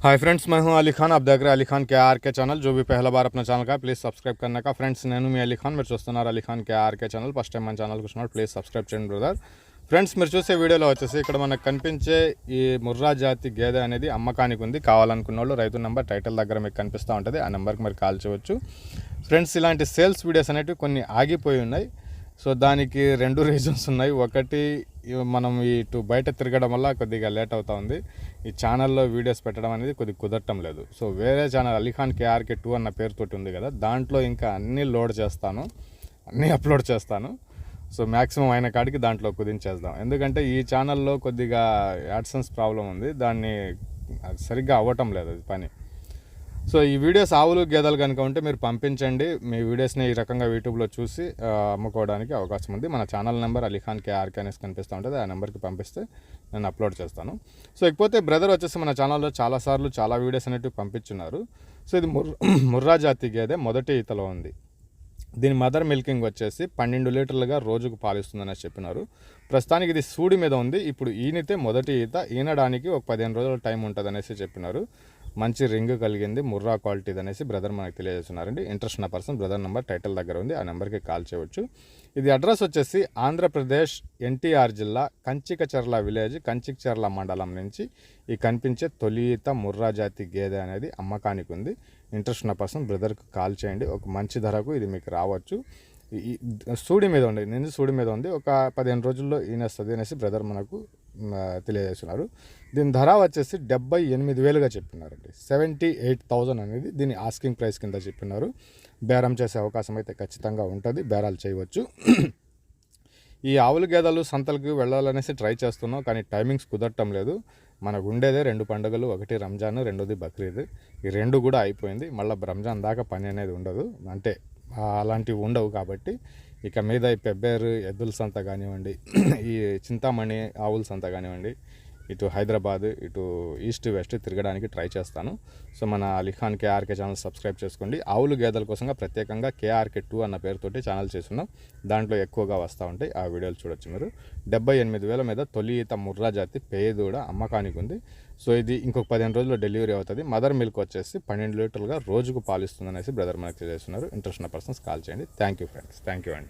Hi friends मैं हूं अली खान आप देख रहे हैं अली खान के आर के ఛానల్ जो भी पहला बार अपना ఛానల్ का ప్లీజ్ సబ్స్క్రైబ్ करने का ఫ్రెండ్స్ నేను మీ అలీ ఖాన్ మీరు చూస్తున్నారు Ali Khan K RK channel first time మన ఛానల్కి వచ్చినప్పుడు ప్లీజ్ సబ్స్క్రైబ్ చేయండి బ్రదర్ ఫ్రెండ్స్ మీరు చూసే వీడియోలో వచ్చేసి ఇక్కడ మనకు కనిపించే ఈ ముర్రా జాతి గేదె అనేది అమ్మకానికి ఉంది కావాలనుకున్న వాళ్ళు రైతు నెంబర్ టైటిల్ దగ్గర మీకు కనిపిస్తూ ఉంటుంది ఆ నెంబర్కి మీరు కాల్ చేయవచ్చు ఫ్రెండ్స్ ఇలాంటి సేల్స్ వీడియోస్ అనేవి కొన్ని ఆగిపోయి ఉన్నాయి సో దానికి రెండు రీజన్స్ ఉన్నాయి. ఒకటి మనం ఇటు బయట తిరగడం వల్ల కొద్దిగా లేట్ అవుతా ఉంది. ఈ ఛానల్లో వీడియోస్ పెట్టడం అనేది కొద్దిగా కుదరటం లేదు. సో వేరే ఛానల్ అలీఖాన్ కేఆర్కే టూ అన్న పేరుతోటి ఉంది కదా దాంట్లో ఇంకా అన్నీ లోడ్ చేస్తాను. అన్నీ అప్లోడ్ చేస్తాను. సో మ్యాక్సిమం అయిన కాడికి దాంట్లో కుదించేద్దాం. ఎందుకంటే ఈ ఛానల్లో కొద్దిగా యాడ్సన్స్ ప్రాబ్లం ఉంది. దాన్ని అది సరిగ్గా అవ్వటం లేదు పని. సో ఈ వీడియోస్ ఆవులు గేదెలు కనుక ఉంటే మీరు పంపించండి. మీ వీడియోస్ని ఈ రకంగా యూట్యూబ్లో చూసి అమ్ముకోవడానికి అవకాశం ఉంది. మన ఛానల్ నెంబర్ అలీఖాన్ కేఆర్కే అనేసి కనిపిస్తూ ఉంటుంది. ఆ నెంబర్కి పంపిస్తే నేను అప్లోడ్ చేస్తాను. సో ఇకపోతే బ్రదర్ వచ్చేసి మన ఛానల్లో చాలాసార్లు చాలా వీడియోస్ అనేటివి పంపించున్నారు. సో ఇది ముర్ ముర్రా జాతి గేదె మొదటి ఈతలో ఉంది. దీని మదర్ మిల్కింగ్ వచ్చేసి పన్నెండు లీటర్లుగా రోజుకు పాలిస్తుందని చెప్పినారు. ప్రస్తుతానికి ఇది సూడి మీద ఉంది. ఇప్పుడు ఈనితే మొదటి ఈత. ఈనడానికి ఒక పదిహేను రోజుల టైం ఉంటుంది అనేసి చెప్పినారు. మంచి రింగ్ కలిగింది ముర్రా క్వాలిటీ అనేసి బ్రదర్ మనకు తెలియజేస్తున్నారండి. ఇంట్రెస్ట్ ఉన్న పర్సన్ బ్రదర్ నెంబర్ టైటిల్ దగ్గర ఉంది ఆ నెంబర్కి కాల్ చేయవచ్చు ఇది అడ్రస్ వచ్చేసి ఆంధ్రప్రదేశ్ ఎన్టీఆర్ జిల్లా కంచికచర్ల విలేజ్ కంచికచర్ల మండలం నుంచి ఈ కనిపించే తొలిత ముర్రా జాతి గేదె అనేది అమ్మకానికి ఉంది. ఇంట్రెస్ట్ ఉన్న పర్సన్ బ్రదర్కి కాల్ చేయండి. ఒక మంచి ధరకు ఇది మీకు రావచ్చు. ఈ- సూడి మీద ఉంది నేను సూడి మీద ఉంది. ఒక పదిహేను రోజుల్లో ఈనేస్తుంది అనేసి బ్రదర్ మనకు తెలియజేస్తున్నారు. దీని ధర వచ్చేసి డెబ్బై ఎనిమిది వేలుగా చెప్పినారండి. సెవెంటీ ఎయిట్ థౌజండ్ అనేది దీని ఆస్కింగ్ ప్రైస్ కింద చెప్పినారు. బేరం చేసే అవకాశం అయితే ఖచ్చితంగా ఉంటుంది. బేరాలు చేయవచ్చు. ఈ ఆవులు గేదెలు సంతలకు వెళ్ళాలనేసి ట్రై చేస్తున్నాం కానీ టైమింగ్స్ కుదరటం లేదు. మనకు ఉండేదే రెండు పండుగలు ఒకటి రంజాన్ రెండోది బక్రీద్. ఈ రెండు కూడా అయిపోయింది. మళ్ళీ రంజాన్ దాకా పని అనేది ఉండదు. అంటే అలాంటివి ఉండవు కాబట్టి ఇక మీద ఈ పెబ్బేరు ఎద్దుల సంత కానివ్వండి ఈ చింతామణి ఆవుల సంత కానివ్వండి ఇటు హైదరాబాద్ ఇటు ఈస్ట్ వెస్ట్ తిరగడానికి ట్రై చేస్తాను. సో మన అలీఖాన్ కేఆర్కే ఛానల్ సబ్స్క్రైబ్ చేసుకోండి. ఆవులు గేదెల కోసంగా ప్రత్యేకంగా కేఆర్కే టూ అన్న పేరుతోటి ఛానల్ చేస్తున్నాం. దాంట్లో ఎక్కువగా వస్తూ ఉంటాయి. ఆ వీడియోలు చూడొచ్చు మీరు. డెబ్బై ఎనిమిది వేల మీద తొలి ఈత ముర్రా జాతి పేదూడ అమ్మకానికి ఉంది. సో ఇది ఇంకొక పదిహేను రోజుల్లో డెలివరీ అవుతుంది. మదర్ మిల్క్ వచ్చేసి పన్నెండు లీటర్లుగా రోజుకు పాలిస్తుంది అనేసి బ్రదర్ మనకు తెలియజేస్తున్నారు. ఇంట్రెస్ట్ ఉన్న పర్సన్స్ కాల్ చేయండి. Thank you friends. Thank you అండి.